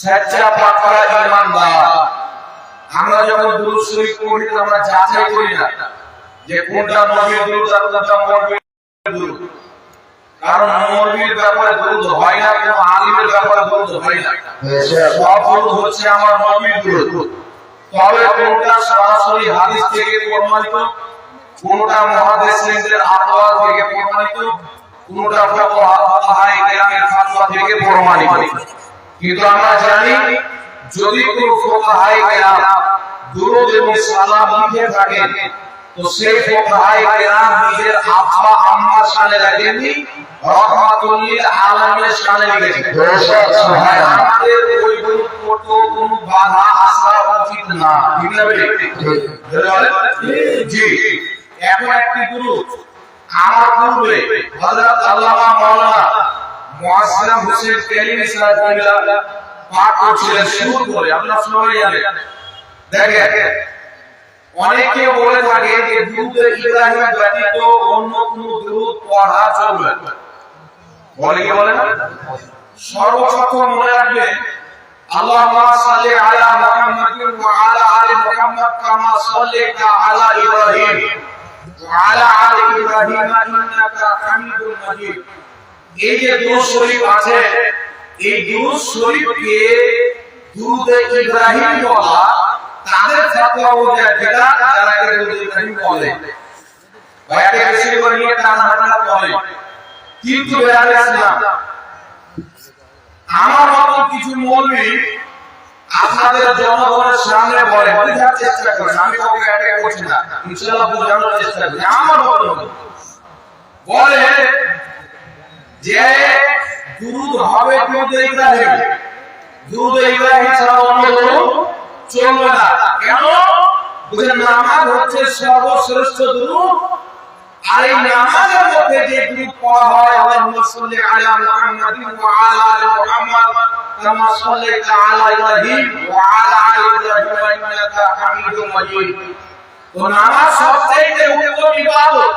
সচ্চা পাকা ঈমানদার আমরা যখন দুরূদ শরীফ পড়ি আমরা যাচাই করি না যে কোনটা নবীর দুরূদ আর কোনটা মরবির দুরূদ। কারণ মরবির ব্যাপারে দুরূদ হয় না কোনো আলিমের ব্যাপারে দুরূদ হয় না। সব দুরূদ হচ্ছে আমার নবীর দুরূদ। তবে কোনটা সরাসরি হাদিস থেকে প্রমাণিত কোনটা মহাদেশের আতোয়া থেকে প্রমাণিত কোনটা ফুকাহায়ে কেরামের ফাতোয়া থেকে প্রমাণিত। কিন্তু আমরা জানি, যদি কোন ফুকাহায়ে কেরাম এবং সালাম লিখে তো সেই ফুকাহায়ে কেরাম নিজের আব্বা আম্মার শানে রাখেননি একটি দুরূদ। আমার পূর্বে মুআজ্জম হোসেন কালিম সাহেব পাঠ করছিলেন শুরু করে, আপনারা সবাই জানেন। দেখেন, অনেকে বলে থাকে যে দুরূদে ইব্রাহিম ব্যতীত অন্য কোন দুরূদ পড়া চলবে। বলে কি বলে না? সর্বপ্রথম মনে রাখবেন, আল্লাহুম্মা সাল্লি আলা মুহাম্মাদিন ওয়া আলা আলি মুহাম্মাদ কামা সাল্লাইতা আলা ইব্রাহিম। ওয়া আলা আলি ইব্রাহিম ইন্নাকা হামিদুল মাজিদ। এই যে দুরূদ শরীফ আছে, এই দুরূদ শরীফকে দুরূদে ইব্রাহিম বলা, তাদের ফতোয়া অনুযায়ী যেটা যারা একে দুরূদে ইব্রাহিম বলে। একে বেশি করে নিয়ে টান হাঁটা বলে। কিন্তু বেড়ালে ইসলাম আমার মতো কিছু মৌলবি আপনাদের জনগণের সামনে বলে, বোঝার চেষ্টা করেন। আমি কাউকে অ্যাটাক করছি না। ইনশাআল্লাহ বোঝানোর চেষ্টা করি। আমার মতো বলে যে দুরুদ হবে দুরুদ ইব্রাহিম। দুরুদ ইব্রাহিম ছাড়া অন্য দুরুদ চলবে না। কেন? বুঝলেন নামাজ হচ্ছে সর্বশ্রেষ্ঠ দুরুদ। আর এই নামাজের মধ্যে যে দুরূদ পড়া হয়, আল্লাহুম্মা সাল্লি আলা মুহাম্মাদিন ওয়া আলা আলি মুহাম্মাদ। কামা সাল্লাইতা আলা ইব্রাহিম ওয়া আলা আলি ইব্রাহিম ইন্নাকা হামিদুম মাজিদ। তো নামাজ সবচেয়ে উত্তম ইবাদত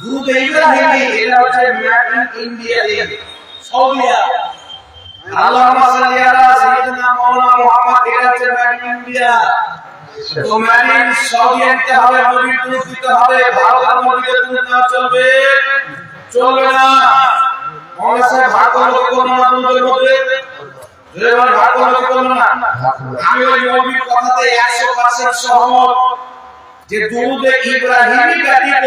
দুরূদ ইব্রাহিমী এটা হচ্ছে মেড ইন ইন্ডিয়া সৌদিয়া আল্লাহুম্মা সাল্লি আলা সাইয়্যিদিনা মাওলানা মুহাম্মদ এটা হচ্ছে মেড ইন ইন্ডিয়া তো ম্যানিন সৌদি আনতে হবে নবীর দুধ দিতে হবে ভারতের নবীর দুধ না চলবে। চলবে না। অনেকে ভাগ করতে কোনো না দুধের মধ্যে আমি ওই নবীর কথাতে 100% সহমত যে দুধে ইব্রাহিমী ব্যতীত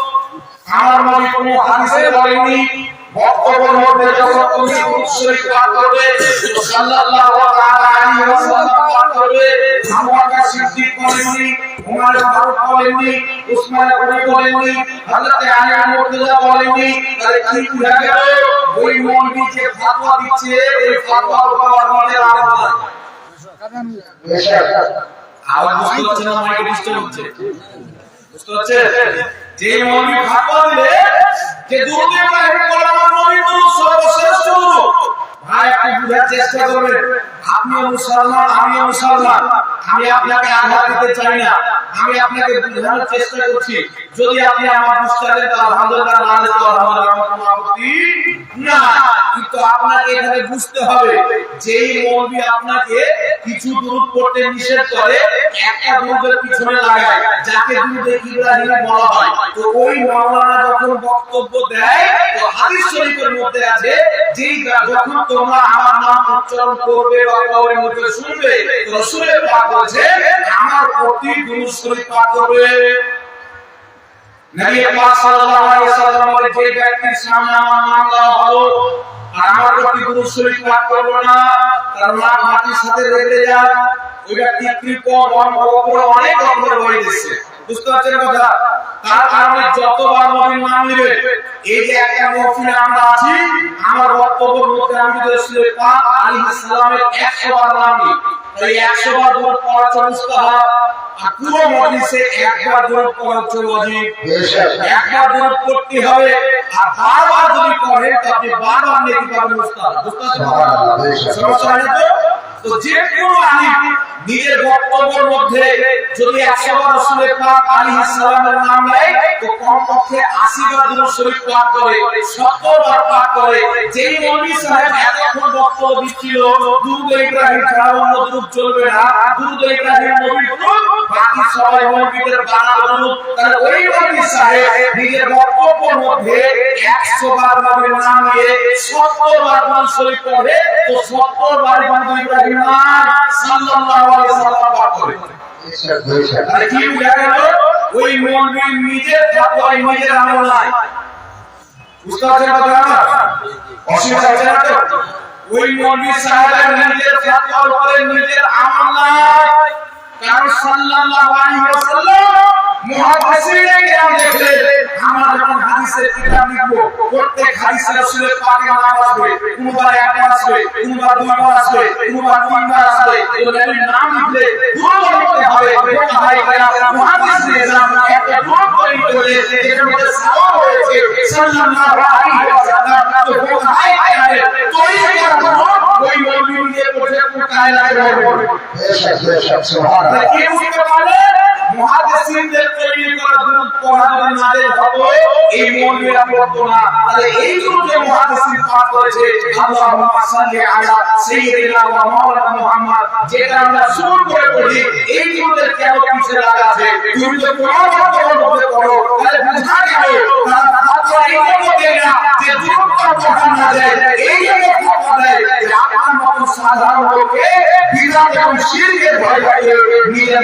আমার নবী কোনো হাদিসে বলেনি বক্তব্যের মধ্যে যখন তুমি পাঠ করবে সাল্লাল্লাহু আলাইহি ওয়াসাল্লাম পাঠ করবে বকর সিদ্দিক বলেননি উমর ফারুক বলেননি উসমান গনি বলেননি হযরত আলী মুর্তজা বলেননি তাহলে কি বুঝা গেল? ওই মৌলবি যে ফতোয়া দিচ্ছে এই ফতোয়ার উপর আমাদের আমল নাই। আওয়াজ বুঝতে হচ্ছে না মাইকে ডিস্টার্ব হচ্ছে? বুঝতে হচ্ছে? যে মৌলবি দিলে যে দুরূদ ইব্রাহিম বলে আমার নবী দুরূদ, সর্বশ্রেষ্ঠ দুরূদ। ভাই, আপনি বুঝার চেষ্টা করবেন আপনি মুসলমান আমি মুসলমান। আমি আপনাকে আঘাত দিতে চাই না, আমি আপনাকে বোঝানোর চেষ্টা করছি। যদি আপনি আমার বুঝতে পারেন তো আলহামদুলিল্লাহ না হলে না কিন্তু আপনাকে এখানে বুঝতে হবে, যেই মৌলবি আপনাকে কিছু দূর করতে নিষেধ করে, একটা দূরের পিছনে লাগায়, যাকে দূরে ইব্রাহিম বলা হয়। তো ওই মাওলানা যখন বক্তব্য দেয়, তো হাদিস শরীফের মধ্যে আছে, যেই যখন তোমরা আমার নাম উচ্চারণ করবে বা কবরের মধ্যে শুনবে, তো রাসূলের পাক বলেছে, আমার প্রতি দুরূদ শরীফ পাঠ করবে। নবী পাক সাল্লাল্লাহু আলাইহি সাল্লাম বলে, যে ব্যক্তির সামনে আমার নাম দেওয়া হলো আমার প্রতি দুরূদ পাঠ করবে না। তার নাম মাটির সাথে রেখে যায় ওই ব্যক্তি কৃপণ অপর অনেক রকমের গেছে বুঝতে পারছেন কথা? তার কারণে যতবার নবীর নাম নেবে, এই যে একটা মহফিলে আমরা আছি, আমার বক্তব্যের মধ্যে আমি যদি পাক আলাইহিস সালামের 100 বার নাম নিই তাই 100 বার পড়া মুস্তাহাব আর পুরো মজলিসে একবার দূর পড়া হচ্ছে একবার দূর করতে হবে আর বারবার যদি করেন তো আপনি বারবার নেকি পাবেন মুস্তাহাব বুঝতে সমস্যা তো? যে কোনো আলিম নিজের বক্তব্যের মধ্যে যদি একশো বার রসুলের পাক আলাইহিস সালামের নাম নেয়, তো কমপক্ষে আশি বার দুরূদ শরীফ পাঠ করে সত্তর বার পাঠ করে যেই মৌলভী সাহেব এতক্ষণ বক্তব্য দিচ্ছিল দুরূদ ইব্রাহিম ছাড়া অন্য দুরূদ চলবে না দুরূদ ইব্রাহিম নবীর দুরূদ বাকি সবাই মৌলভীদের বানানো। দুরূদ তাহলে ওই মৌলভী সাহেব নিজের বক্তব্যের মধ্যে একশো বার নবীর নাম নিয়ে সত্তর বার দুরূদ শরীফ পড়ে তো সত্তর বার বন্ধু ইব্রাহিম নাম সাল্লাল্লাহু আলাইহি সাল্লাম পাঠ করে। তাহলে কি বুঝা গেল? ওই মৌলবী নিজের fatwa নিজের আমল নাই। বুঝতে পারছেন কথা অসুবিধা হচ্ছে না তো? ওই মৌলবী সাহেবের নিজের fatwa উপরে নিজের আমল নাই। কারণ সাল্লাল্লাহু আলাইহি ওয়াসাল্লাম মুহাদ্দিসিনে কেরাম দেখলে আমরা যখন হাদিসের কিতাব লিখব প্রত্যেক হাদিসে রাসূলের পাকের নাম আসবে কোনবার একবার আসবে কোনবার দুইবার আসবে কোনবার তিনবার আসবে এই নাম লিখলে দুবার লিখতে হবে ভাই কেরাম মুহাদ্দিসিনে কেরাম একটা দোয়া করে বলে যেটা মধ্যে সওয়াব হয়েছে সাল্লাল্লাহু আলাইহি ওয়াসাল্লাম তো ভাই কেরাম তোই কেরাম ওই মৌলবী দিয়ে পড়ে কোথায় লাগবে তাহলে কে বুঝতে পারলে মুহাদ্দিসিনদের তৈরি করা পড়া যদি নাদের হতো এই মৌলবীরা পড়তো না। তাহলে এই দুরূদে মুহাদ্দিসিন পাঠ করেছে আল্লাহুম্মা সাল্লি আলা সাইয়্যিদিনা ওয়া মাওলানা মুহাম্মদ, যেটা আমরা শুরু করে এই কেন লাগা আছে? তুমি কোরআন পড়ো। তাহলে বুঝা গেল তার ফাতোয়া এই জন্য না, যে এই জন্য যে আপনার সাধারণ লোকে বিরাট এবং শিরকের ভয় পাইয়ে নিজের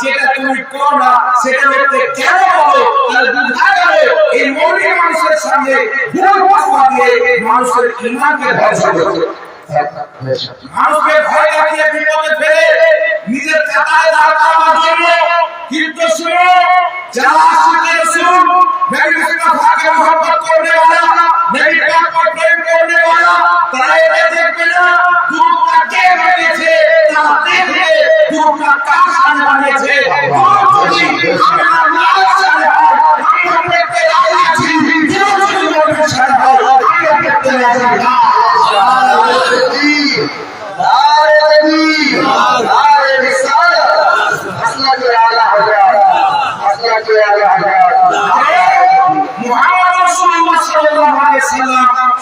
যেটা না সেটা কেন এই মানুষের সামনে মানুষের করছে মানুষকে ভয় দেখিয়ে বিপদে ফেলে নিজের কাতারে দাঁড় করানোর জন্য কিন্তু শুনুন যারা আশিকের রাসূল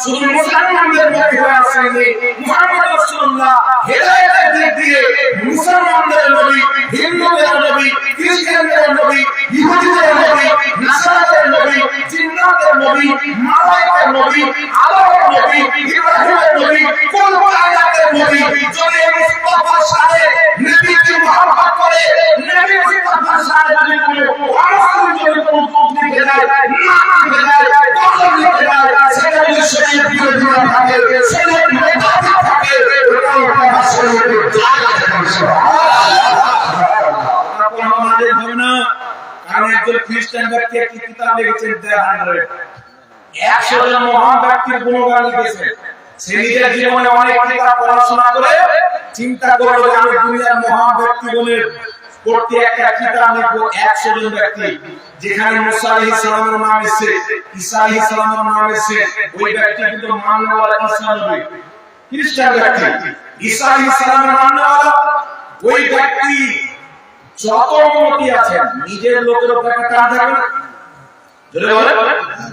সাল্লাম শুধু মুসলমানদের মধ্যে আসেননি। মুহাম্মদ রাসূলুল্লাহ হেদায়েতের হিন্দুদের নবী খ্রিস্টানদের নবী ইহুদিদের নবী নাসারাদের নবী জিন্নাতের নবী মালায়েকার নবী আল্লাহর নবী ইব্রাহিমের নবী কায়নাতের নবী যদি মুস্তাফার সাথে নবীকে মহব্বত করে নবী মুস্তাফার সাথে যদি কোনো অমুসলিম যদি কোনো দুঃখ লিখে দেয় নাম লিখে দেয় কলম লিখে দেয় সেটা যদি শরীর বিরোধী না থাকে শরীর বিরোধী থাকে এটাও নাজেল হবে না। কারণ একজন খ্রিস্টান ব্যক্তি একটি কিতাব লিখেছেন, দ্য হান্ড্রেড একশো জন মহান ব্যক্তির গুণগান লিখেছেন। সে নিজের জীবনে অনেক কিতাব পড়াশোনা করে চিন্তা করল যে আমি দুনিয়ার মহান ব্যক্তিগণের করতে একটা কিতাব লিখব, একশো জন ব্যক্তি। যেখানে মুসা আলাইহিস সালামের নাম এসেছে, ঈসা আলাইহিস সালামের নাম এসেছে। ওই ব্যক্তি কিন্তু মানওয়ালা ঈসা খ্রিস্টান ব্যক্তি। ঈসা আলাইহিস সালামের মানওয়ালা, ওই ব্যক্তি যত উন্নতি আছেন নিজের লোকের উপর টান থাকে না।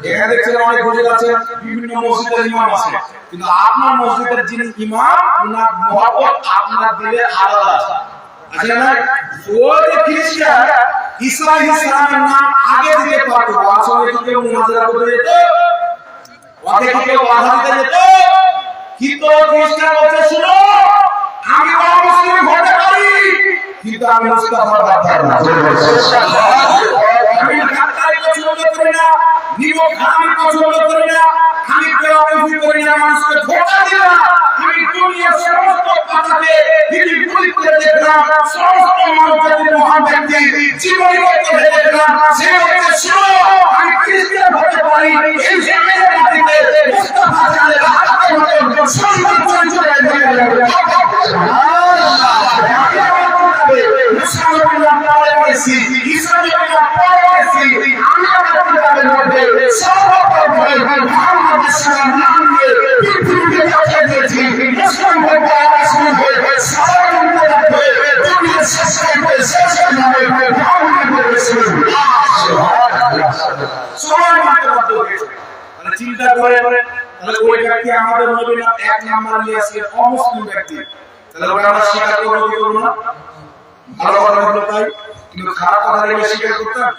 এখানে দেখছেন অনেক হুজুর আছে বিভিন্ন মসজিদের ইমাম আছে। কিন্তু আপনার মসজিদের যিনি ইমাম ওনার মহব্বত আপনার দিলে আলাদা আছে। না? ও যে খ্রিস্টান ঈসা ইসলামের নাম আগে দিতে পারতো আসলে কি মুনাজারা করতে যেত ওকে কি কেউ বাধা দিতে যেত কিন্তু খ্রিস্টান শুনো আমি অমুসলিম হতে পারি। কিন্তু আমি মুস্তাফার বাধ্য না আমি ঢাকায় পছন্দ করি না নিমক আমি পছন্দ করি না আমি বেয়াদবি করি না, মানুষকে ধোকা দিই না। আমি দুনিয়ার সমস্ত কথাতে তিনি ভুল করে দেখলাম সমস্ত মানুষের মহান ব্যক্তি জীবন করতে দেখলাম সে হচ্ছে আমি খ্রিস্টান হতে পারি তাহলে ওই ব্যক্তি আমাদের নবী নাম? এক নাম্বার নিয়ে আসলে অমুসলিম ব্যক্তি। তাহলে ওটা আমরা স্বীকার করব কি করব না? ভালো কথা হলো তাই। কিন্তু খারাপ কথা হলে স্বীকার করতাম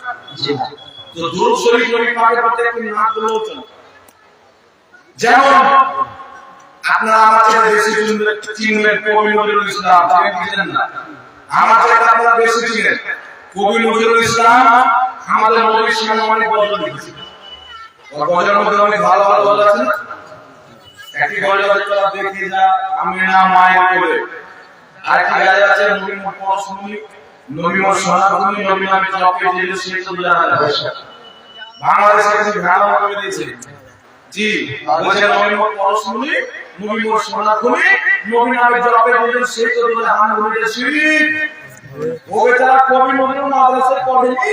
তো শরীফ নবী না করলেও চলে। যেমন আপনারা চেয়ে বেশি চিনবেন কবি নজরুল ইসলাম। না? আমার চেয়ে আপনারা বেশি চিনেন কবি নজরুল ইসলাম আমাদের নবীর সামনে অনেক মধ্যে অনেক ভালো ভালো আছে না? গজল আছে তোরা দেখি যা আমি না মায়ের কোলে আর গায়ে আছে নবী মোর পরশুনি নবী মোর সোনাভূমি নবী নামে জপে যে সে তো বাংলাদেশে কিছু গান করে দিয়েছে। জি বলছে নবী মোর পরশুনি নবী মোর সোনাভূমি নবী নামে জপে যে সে তো জানা বলে শিরিক ও বেচারা কবি নজরুল মাদ্রাসায় পড়েনি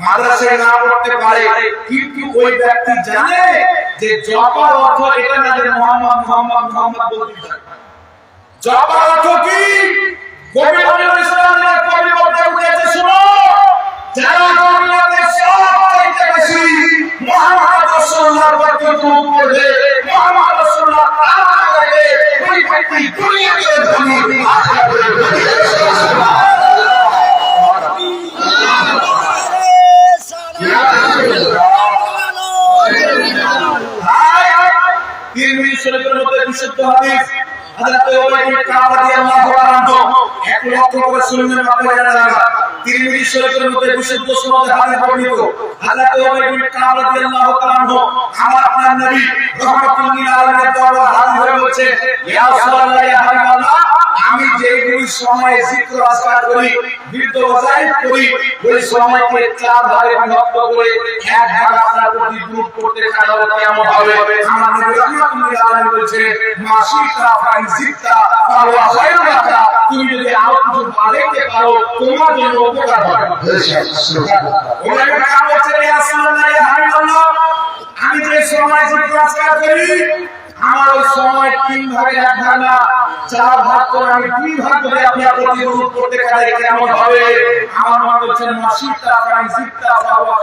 মাদ্রাসায় না পড়তে পারে, কিন্তু ওই ব্যক্তি জানে যে জপার অর্থ এটা না যে মোহাম্মদ মোহাম্মদ মোহাম্মদ বলতে পারে। জপার অর্থ কি? ধনী। তিরমিজি শরীফের মধ্যে বিশুদ্ধ হাদিস। হযরত উবাই বিন কাব রাদিয়াল্লাহু আনহু। এক লক্ষ করে শুনলেন আপনারা জানেন আমি যেগুলি সময় জিক্র আসকার করি করি, ওই সময়কে চার ভাগে বিভক্ত করে এক ভাগ আপনার প্রতি দূর করতে কারণ কেমন হবে। তুমি যদি আরও কিছু বাড়াইতে পারো, তোমার জন্য আমি যে সময় করি আমার ওই সময় তিন ভাগে এক না। চার ভাগ করে আমি তিন ভাগ করে আপনার প্রতি অনুরোধ করতে পারি কেমন হবে আমার হচ্ছে মাসিকটা প্রায় জিতটা বাবা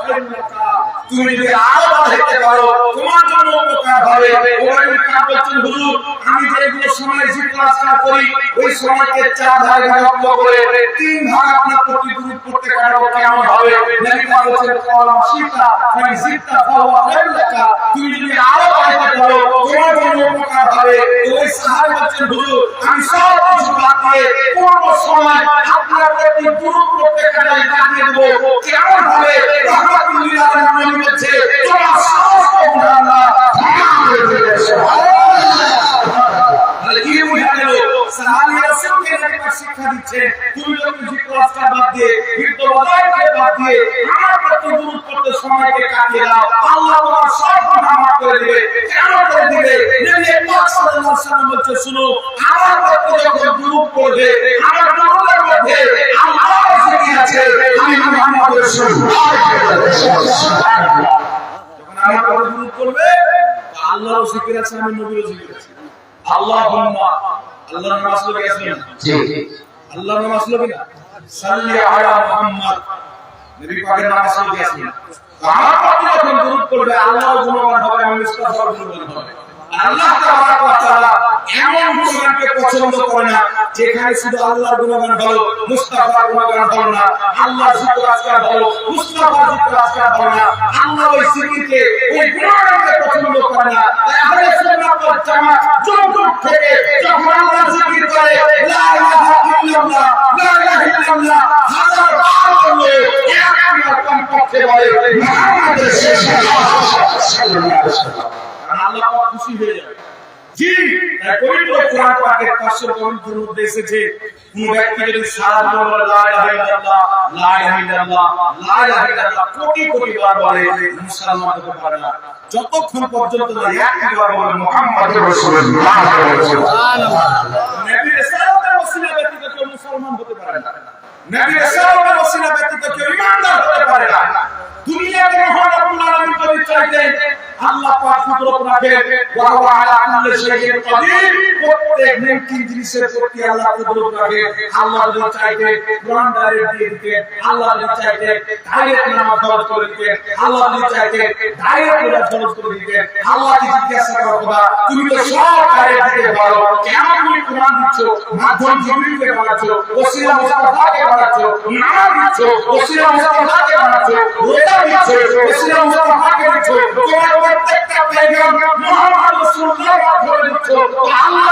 তুমি যদি আরও বাড়াইতে পারো, তোমার জন্য উপকার হবে। ওই কাপ বলছেন হুজুর, আমি যে এগুলো সময় জিজ্ঞাসা আজকাল করি, ওই সময়কে চার ভাগে বিভক্ত করে তিন ভাগ আপনার প্রতি দুরূদ পড়তে কাটাবো কেমন হবে? নবী পাক বলছেন শিকা ফাইন জিত্তা ফাওয়া খায়রুকা তুমি যদি আরও বাড়াতে পারো, তোমার জন্য উপকার হবে। ওই সাহাবী বলছেন, হুজুর আমি সব কিছু দিয়ে পূর্ণ সময় আপনার প্রতি দুরূদ পড়তে কাটাই কাটিয়ে দেবো কেমন হবে তোমার সমস্ত গুনাহ আল্লাহ ক্ষমা করে দেবে তাহলে কি বোঝা গেল সাহাবী রাসূলকে একটা শিক্ষা দিচ্ছে, তুমি যখন আজকার বাদ দিয়ে ওয়াদাকে বাদ দিয়ে আমার প্রতি দুরূদ পড়তে সময়কে কাটিয়ে দাও, আল্লাহ তোমার সব করে দিবে কেন করে দিবে? নবী পাক সাল্লাল্লাহু আলাইহি বলছে, শুনো, আমার প্রতি যখন পড়বে, আমার মধ্যে আল্লাহর জিকির আছে আমি যখন আমার প্রতি আল্লাহর জিকির আছে, আমি জিকির আছে। আল্লাহুম্মা, আল্লাহর জি। আল্লাহর নাম আসলো কি না সাল্লি আলা মুহাম্মদ। নবী পাকের নাম আসলো কি আসলো আমার যখন দুরূদ পড়বে, আল্লাহর গুণগান হবে আমি গুণগান হবে। আল্লাহ তাবারাক তাআলা এমন পছন্দ করে না, যেখানে শুধু আল্লাহর গুণগান মুস্তাফার গুণগান না, আল্লাহর জিকির আজকার মুস্তাফার জিকির আজকার না, আল্লাহ ওই জিকিরকে ওই গুণগানকে পছন্দ করে না। তাই আহলে সুন্নাত ওয়াল জামাত যুগ থেকে যখন আল্লাহ জিকির আল্লাহ যতক্ষণ পর্যন্ত মুসলমান হতে পারে না রব্বুল আলামিন যদি চাইতেন আল্লাহ পাক কুদরত রাখে ওয়া হুয়া আলা কুল্লি শাইইন কাদির। প্রত্যেক নেকিন জিনিসের প্রতি আল্লাহ কুদরত রাখে আল্লাহ যদি চাইতে কোরআন ডাইরেক্ট দিয়ে দিতে আল্লাহ যদি চাইতে ডাইরেক্ট নামাজ ফরজ করে দিতে আল্লাহ যদি চাইতে ডাইরেক্ট রোজা ফরজ করে দিতে আল্লাহ যদি জিজ্ঞাসা করো খোদা তুমি তো সব ডাইরেক্ট দিতে পারো কেন তুমি কোরআন দিচ্ছ, মাধ্যম জিবরিলকে বানাচ্ছ, ওসিলা মুস্তাফাকে বানাচ্ছ, নামাজ দিচ্ছ, ওসিলা মুস্তাফাকে বানাচ্ছ, রোজা দিচ্ছ, ওসিলা মুস্তাফাকে দিচ্ছ তোমার প্রত্যেকটা পেগাম মুহাম্মদ রাসূলুল্লাহ দিচ্ছ আল্লাহ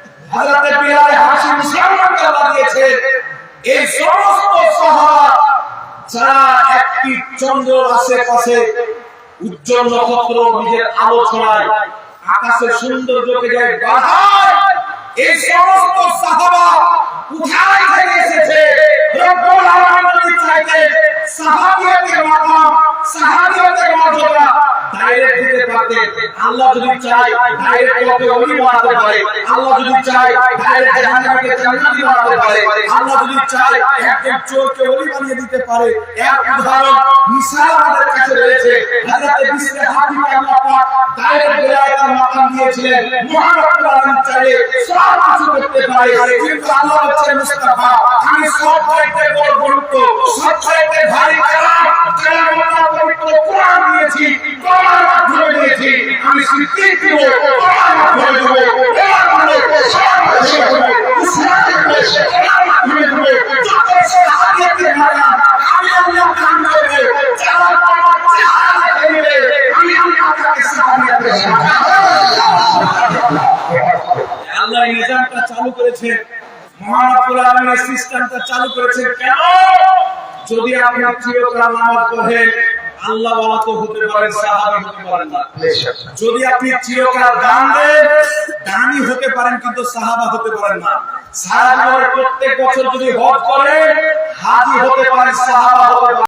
হযরত বিলাল হাসি মুসলমানকে আল্লাহ এই সমস্ত সাহাবা যারা একটি চন্দ্র আশেপাশে উজ্জ্বল নক্ষত্র নিজের আলো ছড়ায় আকাশের সৌন্দর্যকে যায় বাধায়, এই সমস্ত সাহাবা কোথায় থেকে এসেছে। রব্বুল আলামিন চাইতে সাহাবিয়াতের মাকাম মর্যাদা ডাইরেক্ট আল্লাহ যদি চায় ডাইরেক্ট কাউকে ওলি বানাতে পারে, আল্লাহ যদি চায় ডাইরেক্ট জাহান্নামকে জান্নাতি বানাতে পারে, আল্লাহ যদি চায়, একজন চোরকে ওলি বানিয়ে দিতে পারে, এক উদাহরণ মিসাল আমাদের কাছে রয়েছে। হযরত বিসরে হাফিকে আল্লাহ পাক ডাইরেক্ট বেলায়েতের মাকাম দিয়েছিলেন মুহাম্মদ আলামিন চাইলে সব কিছু করতে পারে, কিন্তু আল্লাহ হচ্ছে মুস্তাফা। আমি সব চাইতে বড় গুরুত্ব সব চাইতে ভারী কালাম কালাম আল্লাহ পবিত্র কোরআন দিয়েছি। কোরআন মাধ্যমে দিয়েছি আমি স্বীকৃতি আল্লাহ নিজামটা চালু করেছে। মহান আলমের সিস্টেমটা চালু করেছেন কেন? যদি আপনি চিরকাল নামাজ পড়েন আল্লাহ ওয়ালা তো হতে পারে সাহাবী হতে পারেন না। যদি আপনি চিরকাল দান দেন দানি হতে পারেন কিন্তু সাহাবা হতে পারেন না। সারা প্রত্যেক বছর যদি হজ করেন হাজি হতে পারে সাহাবা হতে পারেন